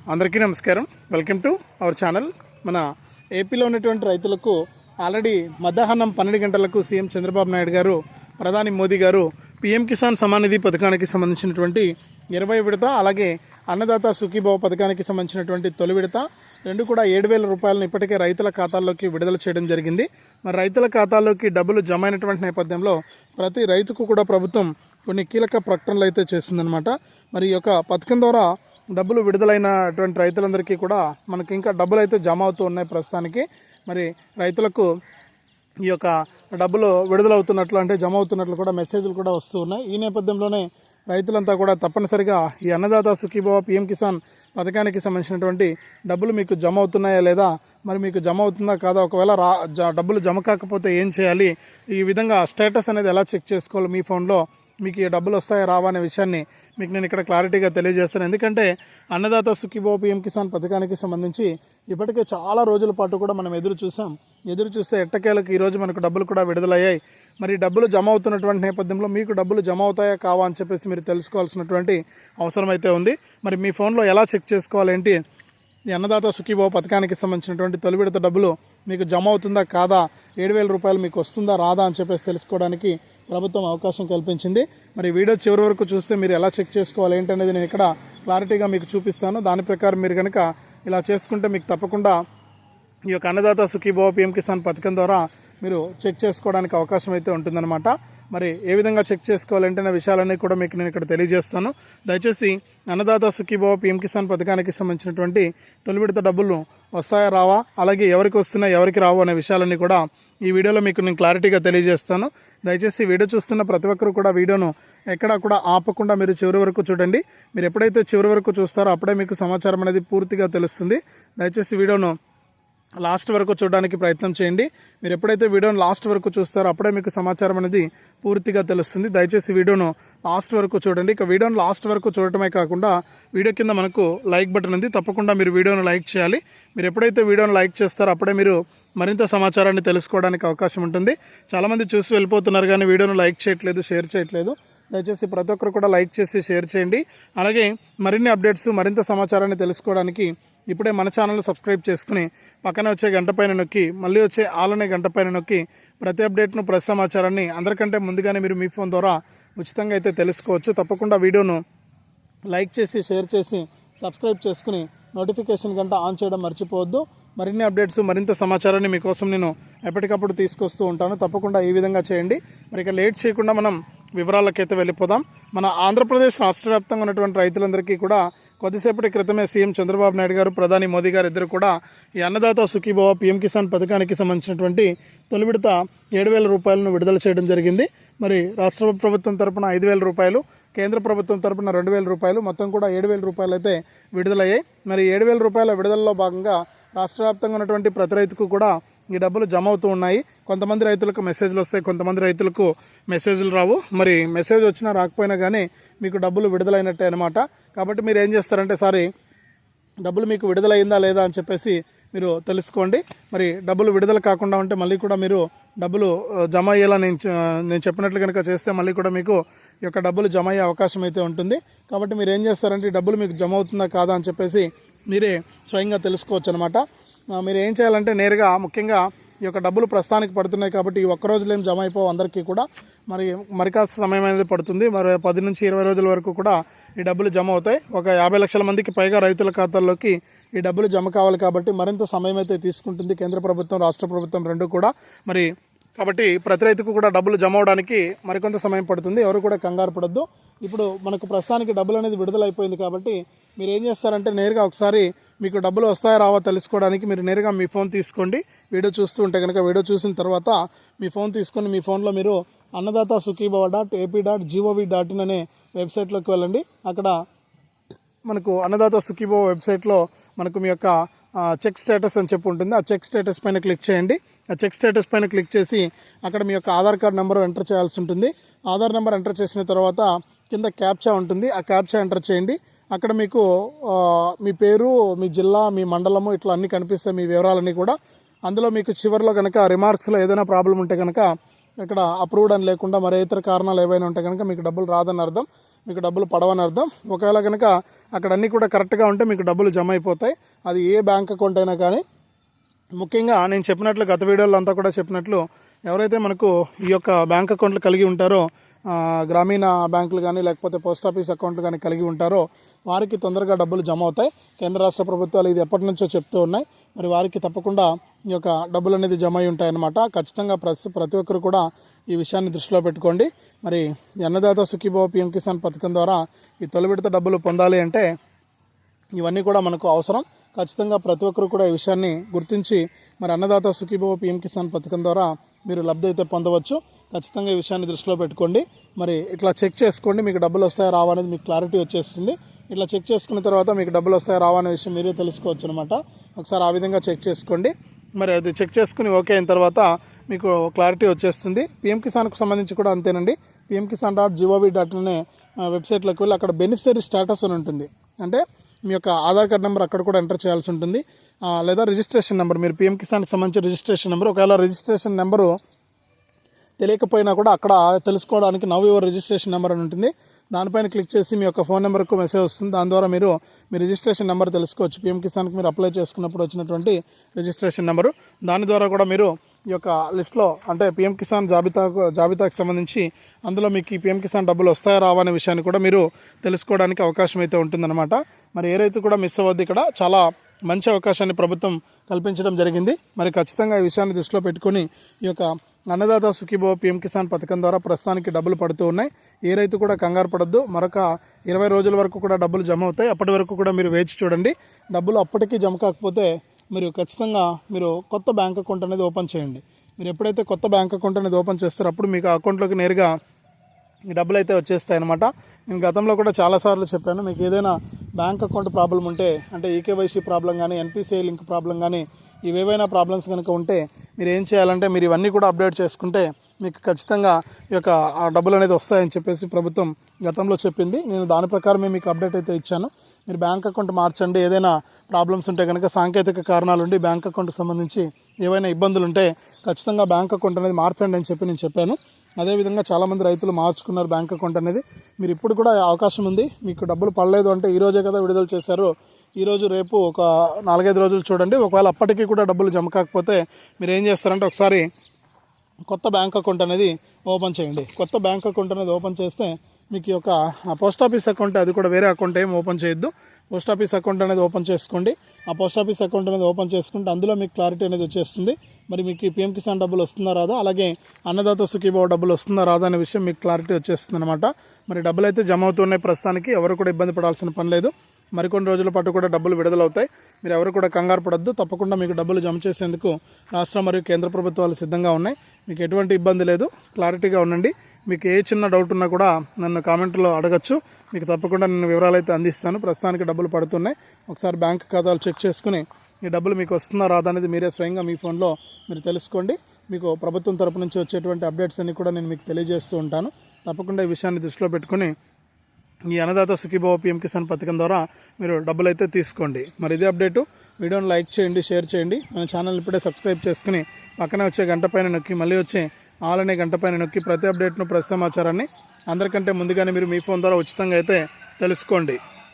అందరికీ నమస్కారం. Welcome to our channel మన ఏపీలో ఉన్నటువంటి రైతులకు ఆల్రెడీ మధ్యాహ్నం పన్నెండు గంటలకు సీఎం చంద్రబాబు నాయుడు గారు ప్రధాని మోదీ గారు పీఎం కిసాన్ సమానిధి పథకానికి సంబంధించినటువంటి ఇరవై విడత అలాగే అన్నదాత సుఖీభావ పథకానికి సంబంధించినటువంటి తొలి విడత రెండు కూడా ఏడు వేల రూపాయలను ఇప్పటికే రైతుల ఖాతాల్లోకి విడుదల చేయడం జరిగింది. మరి రైతుల ఖాతాల్లోకి డబ్బులు జమ అయినటువంటి నేపథ్యంలో ప్రతి రైతుకు కూడా ప్రభుత్వం కొన్ని కీలక ప్రకటనలు అయితే చేసిందనమాట మరి ఈ యొక్క పథకం ద్వారా డబ్బులు విడుదలైనటువంటి రైతులందరికీ కూడా మనకి ఇంకా డబ్బులు అయితే జమ అవుతూ ఉన్నాయి ప్రస్తుతానికి. మరి రైతులకు ఈ యొక్క డబ్బులు విడుదలవుతున్నట్లు అంటే జమ అవుతున్నట్లు కూడా మెసేజ్లు కూడా వస్తూ ఉన్నాయి. ఈ నేపథ్యంలోనే రైతులంతా కూడా తప్పనిసరిగా ఈ అన్నదాత సుఖీభావ పిఎం కిసాన్ పథకానికి సంబంధించినటువంటి డబ్బులు మీకు జమ అవుతున్నాయా లేదా మరి మీకు జమ అవుతుందా కాదా ఒకవేళ రా డబ్బులు జమ కాకపోతే ఏం చేయాలి ఈ విధంగా స్టేటస్ అనేది ఎలా చెక్ చేసుకోవాలి మీ ఫోన్లో మీకు డబ్బులు వస్తాయా రావా అనే విషయాన్ని మీకు నేను ఇక్కడ క్లారిటీగా తెలియజేస్తాను. ఎందుకంటే అన్నదాత సుఖీబో పిఎం కిసాన్ పథకానికి సంబంధించి ఇప్పటికే చాలా రోజుల పాటు కూడా మనం ఎదురు చూసాం ఎదురు చూస్తే ఎట్టకేలకు ఈరోజు మనకు డబ్బులు కూడా విడుదలయ్యాయి. మరి డబ్బులు జమ అవుతున్నటువంటి నేపథ్యంలో మీకు డబ్బులు జమ అవుతాయా కావా అని చెప్పేసి మీరు తెలుసుకోవాల్సినటువంటి అవసరం అయితే ఉంది. మరి మీ ఫోన్లో ఎలా చెక్ చేసుకోవాలి ఏంటి? ఈ అన్నదాత సుఖీభావ పథకానికి సంబంధించినటువంటి తొలి విడత డబ్బులు మీకు జమ అవుతుందా కాదా? ఏడు వేల రూపాయలు మీకు వస్తుందా రాదా అని చెప్పేసి తెలుసుకోవడానికి ప్రభుత్వం అవకాశం కల్పించింది. మరి వీడియో చివరి వరకు చూస్తే మీరు ఎలా చెక్ చేసుకోవాలి ఏంటనేది నేను ఇక్కడ క్లారిటీగా మీకు చూపిస్తాను. దాని ప్రకారం మీరు కనుక ఇలా చేసుకుంటే మీకు తప్పకుండా ఈ యొక్క అన్నదాత సుఖీభావ పిఎం కిసాన్ పథకం ద్వారా మీరు చెక్ చేసుకోవడానికి అవకాశం అయితే ఉంటుందన్నమాట. మరి ఏ విధంగా చెక్ చేసుకోవాలంటే నా విషయాలన్నీ కూడా మీకు నేను ఇక్కడ తెలియజేస్తాను. దయచేసి అన్నదాత సుఖీభావ పిఎం కిసాన్ పథకానికి సంబంధించినటువంటి తొలి విడత డబ్బులు వస్తాయా రావా అలాగే ఎవరికి వస్తున్నాయి ఎవరికి రావు అనే విషయాలన్నీ కూడా ఈ వీడియోలో మీకు నేను క్లారిటీగా తెలియజేస్తాను. దయచేసి వీడియో చూస్తున్న ప్రతి ఒక్కరు కూడా వీడియోను ఎక్కడా కూడా ఆపకుండా మీరు చివరి వరకు చూడండి. మీరు ఎప్పుడైతే చివరి వరకు చూస్తారో అప్పుడే మీకు సమాచారం అనేది పూర్తిగా తెలుస్తుంది. దయచేసి వీడియోను లాస్ట్ వరకు చూడడానికి ప్రయత్నం చేయండి. మీరు ఎప్పుడైతే వీడియోను లాస్ట్ వరకు చూస్తారో అప్పుడే మీకు సమాచారం అనేది పూర్తిగా తెలుస్తుంది. దయచేసి వీడియోను లాస్ట్ వరకు చూడండి. ఇక వీడియోను లాస్ట్ వరకు చూడటమే కాకుండా వీడియో కింద మనకు లైక్ బటన్ ఉంది. తప్పకుండా మీరు వీడియోను లైక్ చేయాలి. మీరు ఎప్పుడైతే వీడియోను లైక్ చేస్తారో అప్పుడే మీరు మరింత సమాచారాన్ని తెలుసుకోవడానికి అవకాశం ఉంటుంది. చాలామంది చూసి వెళ్ళిపోతున్నారు కానీ వీడియోను లైక్ చేయట్లేదు షేర్ చేయట్లేదు. దయచేసి ప్రతి ఒక్కరు కూడా లైక్ చేసి షేర్ చేయండి. అలాగే మరిన్ని అప్డేట్స్ మరింత సమాచారాన్ని తెలుసుకోవడానికి ఇప్పుడే మన ఛానల్ సబ్స్క్రైబ్ చేసుకుని పక్కనే వచ్చే గంట పైన నొక్కి మళ్ళీ వచ్చే ఆలనే గంట పైన నొక్కి ప్రతి అప్డేట్ను ప్రతి సమాచారాన్ని అందరికంటే ముందుగానే మీరు మీ ఫోన్ ద్వారా ఉచితంగా అయితే తెలుసుకోవచ్చు. తప్పకుండా వీడియోను లైక్ చేసి షేర్ చేసి సబ్స్క్రైబ్ చేసుకుని నోటిఫికేషన్ గంట ఆన్ చేయడం మర్చిపోవద్దు. మరిన్ని అప్డేట్స్ మరింత సమాచారాన్ని మీకోసం నేను ఎప్పటికప్పుడు తీసుకొస్తూ ఉంటాను. తప్పకుండా ఈ విధంగా చేయండి. మరి ఇక లేట్ చేయకుండా మనం వివరాలకైతే వెళ్ళిపోదాం. మన ఆంధ్రప్రదేశ్ రాష్ట్ర వ్యాప్తంగా ఉన్నటువంటి రైతులందరికీ కూడా కొద్దిసేపటి క్రితమే సీఎం చంద్రబాబు నాయుడు గారు ప్రధాని మోదీ గారు ఇద్దరు కూడా ఈ అన్నదాత సుఖీభవ పీఎం కిసాన్ పథకానికి సంబంధించినటువంటి తొలి విడత ఏడు వేల రూపాయలను విడుదల చేయడం జరిగింది. మరి రాష్ట్ర ప్రభుత్వం తరపున ఐదు వేల రూపాయలు కేంద్ర ప్రభుత్వం తరపున రెండు వేల రూపాయలు మొత్తం కూడా ఏడు వేల రూపాయలు అయితే విడుదలయ్యాయి. మరి ఏడు వేల రూపాయల విడుదలలో భాగంగా రాష్ట్ర వ్యాప్తంగా ఉన్నటువంటి ప్రతి రైతుకు కూడా ఈ డబ్బులు జమ అవుతూ ఉన్నాయి. కొంతమంది రైతులకు మెసేజ్లు వస్తాయి కొంతమంది రైతులకు మెసేజ్లు రావు. మరి మెసేజ్ వచ్చినా రాకపోయినా కానీ మీకు డబ్బులు విడుదలైనట్టే అనమాట కాబట్టి మీరు ఏం చేస్తారంటే సారీ డబ్బులు మీకు విడుదలైందా లేదా? అని చెప్పేసి మీరు తెలుసుకోండి. మరి డబ్బులు విడుదల కాకుండా ఉంటే మళ్ళీ కూడా మీరు డబ్బులు జమ అయ్యేలా నేను నేను చెప్పినట్లు కనుక చేస్తే మళ్ళీ కూడా మీకు ఈ యొక్క డబ్బులు జమ అయ్యే అవకాశం అయితే ఉంటుంది. కాబట్టి మీరు ఏం చేస్తారంటే డబ్బులు మీకు జమ అవుతుందా కాదా? అని చెప్పేసి మీరే స్వయంగా తెలుసుకోవచ్చు అనమాట మీరు ఏం చేయాలంటే నేరుగా ముఖ్యంగా ఈ యొక్క డబ్బులు ప్రస్తుతానికి పడుతున్నాయి కాబట్టి ఈ ఒక్క రోజులో ఏం జమ అయిపోవు అందరికీ కూడా. మరి మరి కాస్త సమయం అనేది పడుతుంది. మరి పది నుంచి ఇరవై రోజుల వరకు కూడా ఈ డబ్బులు జమ అవుతాయి. ఒక యాభై లక్షల మందికి పైగా రైతుల ఖాతాల్లోకి ఈ డబ్బులు జమ కావాలి కాబట్టి మరింత సమయం అయితే తీసుకుంటుంది కేంద్ర ప్రభుత్వం రాష్ట్ర ప్రభుత్వం రెండు కూడా. మరి కాబట్టి ప్రతి రైతుకు కూడా డబ్బులు జమ అవడానికి మరికొంత సమయం పడుతుంది. ఎవరు కూడా కంగారు పడద్దు. ఇప్పుడు మనకు ప్రస్తుతానికి డబ్బులు అనేది విడుదలైపోయింది కాబట్టి మీరు ఏం చేస్తారంటే నేరుగా ఒకసారి మీకు డబ్బులు వస్తాయా రావా తెలుసుకోవడానికి మీరు నేరుగా మీ ఫోన్ తీసుకోండి. వీడియో చూస్తూ ఉంటే కనుక వీడియో చూసిన తర్వాత మీ ఫోన్ తీసుకొని మీ ఫోన్లో మీరు Annadata Sukhibhava dot AP dot gov dot in అనే వెబ్సైట్లోకి వెళ్ళండి. అక్కడ మనకు అన్నదాత సుఖీభవ వెబ్సైట్లో మనకు మీ యొక్క చెక్ స్టేటస్ అని చెప్పి ఉంటుంది. ఆ చెక్ స్టేటస్ పైన క్లిక్ చేయండి. ఆ చెక్ స్టేటస్ పైన క్లిక్ చేసి అక్కడ మీ యొక్క ఆధార్ కార్డ్ నెంబర్ ఎంటర్ చేయాల్సి ఉంటుంది. ఆధార్ నెంబర్ ఎంటర్ చేసిన తర్వాత కింద క్యాప్చా ఉంటుంది. ఆ క్యాప్చా ఎంటర్ చేయండి. అక్కడ మీకు మీ పేరు మీ జిల్లా మీ మండలము ఇట్లా అన్నీ కనిపిస్తాయి. మీ వివరాలన్నీ కూడా. అందులో మీకు చివరిలో కనుక రిమార్క్స్లో ఏదైనా ప్రాబ్లం ఉంటే కనుక ఇక్కడ అప్రూవ్డ్ అని లేకుండా మరే ఇతర కారణాలు ఏవైనా ఉంటే కనుక మీకు డబ్బులు రాదని అర్థం మీకు డబ్బులు పడవని అర్థం. ఒకవేళ కనుక అక్కడ అన్నీ కూడా కరెక్ట్గా ఉంటే మీకు డబ్బులు జమ అయిపోతాయి. అది ఏ బ్యాంక్ అకౌంట్ అయినా కానీ. ముఖ్యంగా నేను చెప్పినట్లు గత వీడియోలో అంతా కూడా చెప్పినట్లు ఎవరైతే మనకు ఈ యొక్క బ్యాంక్ అకౌంట్లు కలిగి ఉంటారో గ్రామీణ బ్యాంకులు కానీ లేకపోతే పోస్ట్ ఆఫీస్ అకౌంట్లు కానీ కలిగి ఉంటారో వారికి తొందరగా డబ్బులు జమ అవుతాయి. కేంద్ర రాష్ట్ర ప్రభుత్వాలు ఇది ఎప్పటి నుంచో చెప్తూ ఉన్నాయి. మరి వారికి తప్పకుండా ఈ యొక్క డబ్బులు అనేది జమ అయి ఉంటాయన్నమాట. ఖచ్చితంగా ప్రతి ప్రతి ఒక్కరు కూడా ఈ విషయాన్ని దృష్టిలో పెట్టుకోండి. మరి అన్నదాత సుఖీభావ పిఎం కిసాన్ పథకం ద్వారా ఈ తొలి విడత డబ్బులు పొందాలి అంటే ఇవన్నీ కూడా మనకు అవసరం. ఖచ్చితంగా ప్రతి ఒక్కరు కూడా ఈ విషయాన్ని గుర్తించి మరి అన్నదాత సుఖీభవ పిఎం కిసాన్ పథకం ద్వారా మీరు లబ్ధి అయితే పొందవచ్చు. ఖచ్చితంగా ఈ విషయాన్ని దృష్టిలో పెట్టుకోండి. మరి ఇట్లా చెక్ చేసుకోండి మీకు డబ్బులు వస్తాయా రావా అనేది మీకు క్లారిటీ వచ్చేస్తుంది. ఇట్లా చెక్ చేసుకున్న తర్వాత మీకు డబ్బులు వస్తాయా రావా అనే విషయం మీరే తెలుసుకోవచ్చు అనమాట ఒకసారి ఆ విధంగా చెక్ చేసుకోండి. మరి అది చెక్ చేసుకుని ఓకే అయిన తర్వాత మీకు క్లారిటీ వచ్చేస్తుంది. పిఎం కిసాన్కు సంబంధించి కూడా అంతేనండి. PM Kisan dot gov dot అనే వెబ్సైట్లోకి వెళ్ళి అక్కడ బెనిఫిషరీ స్టేటస్ అని ఉంటుంది. అంటే మీ యొక్క ఆధార్ కార్డ్ నెంబర్ అక్కడ కూడా ఎంటర్ చేయాల్సి ఉంటుంది. లేదా రిజిస్ట్రేషన్ నెంబర్ మీరు పిఎం కిసాన్కి సంబంధించిన రిజిస్ట్రేషన్ నెంబర్ ఒకవేళ రిజిస్ట్రేషన్ నెంబరు తెలియకపోయినా కూడా అక్కడ తెలుసుకోవడానికి నవ్ యువర్ రిజిస్ట్రేషన్ నెంబర్ అని ఉంటుంది. దానిపైన క్లిక్ చేసి మీ యొక్క ఫోన్ నెంబర్కు మెసేజ్ వస్తుంది. దాని ద్వారా మీరు మీ రిజిస్ట్రేషన్ నెంబర్ తెలుసుకోవచ్చు. పిఎం కిసాన్కి మీరు అప్లై చేసుకున్నప్పుడు వచ్చినటువంటి రిజిస్ట్రేషన్ నెంబరు దాని ద్వారా కూడా మీరు ఈ యొక్క లిస్ట్లో అంటే పిఎం కిసాన్ జాబితాకు జాబితాకు సంబంధించి అందులో మీకు ఈ పిఎం కిసాన్ డబ్బులు వస్తాయా రావా అనే విషయాన్ని కూడా మీరు తెలుసుకోవడానికి అవకాశం అయితే ఉంటుందన్నమాట. మరి ఏ రైతు కూడా మిస్ అవ్వద్దు ఇక్కడ. చాలా మంచి అవకాశాన్ని ప్రభుత్వం కల్పించడం జరిగింది. మరి ఖచ్చితంగా ఈ విషయాన్ని దృష్టిలో పెట్టుకొని ఈ యొక్క అన్నదాత సుఖీభవ పీఎం కిసాన్ పథకం ద్వారా ప్రస్తుతానికి డబ్బులు పడుతూ ఉన్నాయి. ఏ రైతు కూడా కంగారు పడద్దు. మరొక ఇరవై రోజుల వరకు కూడా డబ్బులు జమ అవుతాయి. అప్పటి వరకు కూడా మీరు వేచి చూడండి. డబ్బులు అప్పటికీ జమ కాకపోతే మీరు ఖచ్చితంగా మీరు కొత్త బ్యాంక్ అకౌంట్ అనేది ఓపెన్ చేయండి. మీరు ఎప్పుడైతే కొత్త బ్యాంక్ అకౌంట్ అనేది ఓపెన్ చేస్తారో అప్పుడు మీకు అకౌంట్లోకి నేరుగా ఈ డబ్బులు అయితే వచ్చేస్తాయి అనమాట నేను గతంలో కూడా చాలాసార్లు చెప్పాను. మీకు ఏదైనా బ్యాంక్ అకౌంట్ ప్రాబ్లం ఉంటే అంటే ఈకేవైసీ ప్రాబ్లం కానీ ఎన్పిసిఐ లింక్ ప్రాబ్లం కానీ ఇవేవైనా ప్రాబ్లమ్స్ కనుక ఉంటే మీరు ఏం చేయాలంటే మీరు ఇవన్నీ కూడా అప్డేట్ చేసుకుంటే మీకు ఖచ్చితంగా ఈ యొక్క ఆ డబ్బులు అనేది వస్తాయని చెప్పేసి ప్రభుత్వం గతంలో చెప్పింది. నేను దాని ప్రకారమే మీకు అప్డేట్ అయితే ఇచ్చాను. మీరు బ్యాంక్ అకౌంట్ మార్చండి. ఏదైనా ప్రాబ్లమ్స్ ఉంటే కనుక సాంకేతిక కారణాలు ఉండి బ్యాంక్ అకౌంట్కి సంబంధించి ఏవైనా ఇబ్బందులు ఉంటే ఖచ్చితంగా బ్యాంక్ అకౌంట్ అనేది మార్చండి అని చెప్పి నేను చెప్పాను. అదేవిధంగా చాలామంది రైతులు మార్చుకున్నారు బ్యాంక్ అకౌంట్ అనేది. మీరు ఇప్పుడు కూడా అవకాశం ఉంది. మీకు డబ్బులు పడలేదు అంటే ఈరోజే కదా విడుదల చేశారు. ఈరోజు రేపు ఒక నాలుగైదు రోజులు చూడండి. ఒకవేళ అప్పటికీ కూడా డబ్బులు జమ కాకపోతే మీరు ఏం చేస్తారంటే ఒకసారి కొత్త బ్యాంక్ అకౌంట్ అనేది ఓపెన్ చేయండి. కొత్త బ్యాంక్ అకౌంట్ అనేది ఓపెన్ చేస్తే మీకు ఒక ఆ పోస్ట్ ఆఫీస్ అకౌంట్ అది కూడా వేరే అకౌంట్ ఏం ఓపెన్ చేయొద్దు. పోస్ట్ ఆఫీస్ అకౌంట్ అనేది ఓపెన్ చేసుకోండి. ఆ పోస్ట్ ఆఫీస్ అకౌంట్ అనేది ఓపెన్ చేసుకుంటే అందులో మీకు క్లారిటీ అనేది వచ్చేస్తుంది. మరి మీకు పిఎం కిసాన్ డబ్బులు వస్తుందా రాదా? అలాగే అన్నదాత సుఖీభావ డబ్బులు వస్తుందా రాదా అనే విషయం మీకు క్లారిటీ వచ్చేస్తుంది అనమాట మరి డబ్బులు అయితే జమ అవుతున్నాయి ప్రస్తుతానికి. ఎవరు కూడా ఇబ్బంది పడాల్సిన పని లేదు. మరికొన్ని రోజుల పాటు కూడా డబ్బులు విడుదలవుతాయి. మీరు ఎవరు కూడా కంగారు పడద్దు. తప్పకుండా మీకు డబ్బులు జమ చేసేందుకు రాష్ట్ర మరియు కేంద్ర ప్రభుత్వాలు సిద్ధంగా ఉన్నాయి. మీకు ఎటువంటి ఇబ్బంది లేదు. క్లారిటీగా ఉండండి. మీకు ఏ చిన్న డౌట్ ఉన్నా కూడా నన్ను కామెంట్లో అడగచ్చు. మీకు తప్పకుండా నేను వివరాలు అయితే అందిస్తాను. ప్రస్తుతానికి డబ్బులు పడుతున్నాయి. ఒకసారి బ్యాంక్ ఖాతాలు చెక్ చేసుకుని ఈ డబ్బులు మీకు వస్తుందా రాదా అనేది మీరే స్వయంగా మీ ఫోన్లో మీరు తెలుసుకోండి. మీకు ప్రభుత్వం తరపు నుంచి వచ్చేటువంటి అప్డేట్స్ అన్ని కూడా నేను మీకు తెలియజేస్తూ ఉంటాను. తప్పకుండా ఈ విషయాన్ని దృష్టిలో పెట్టుకుని ఈ అన్నదాత సుఖీభావ పిఎం కిసాన్ పథకం ద్వారా మీరు డబ్బులు అయితే తీసుకోండి. మరి ఇదే అప్డేటు వీడియోని లైక్ చేయండి షేర్ చేయండి. మన ఛానల్ ఇప్పుడే సబ్స్క్రైబ్ చేసుకుని పక్కనే వచ్చే గంట పైన నొక్కి మళ్ళీ వచ్చే ఆల్ అనే గంట పైన నొక్కి ప్రతి అప్డేట్ను ప్రతి సమాచారాన్ని అందరికంటే ముందుగానే మీరు మీ ఫోన్ ద్వారా ఉచితంగా అయితే తెలుసుకోండి.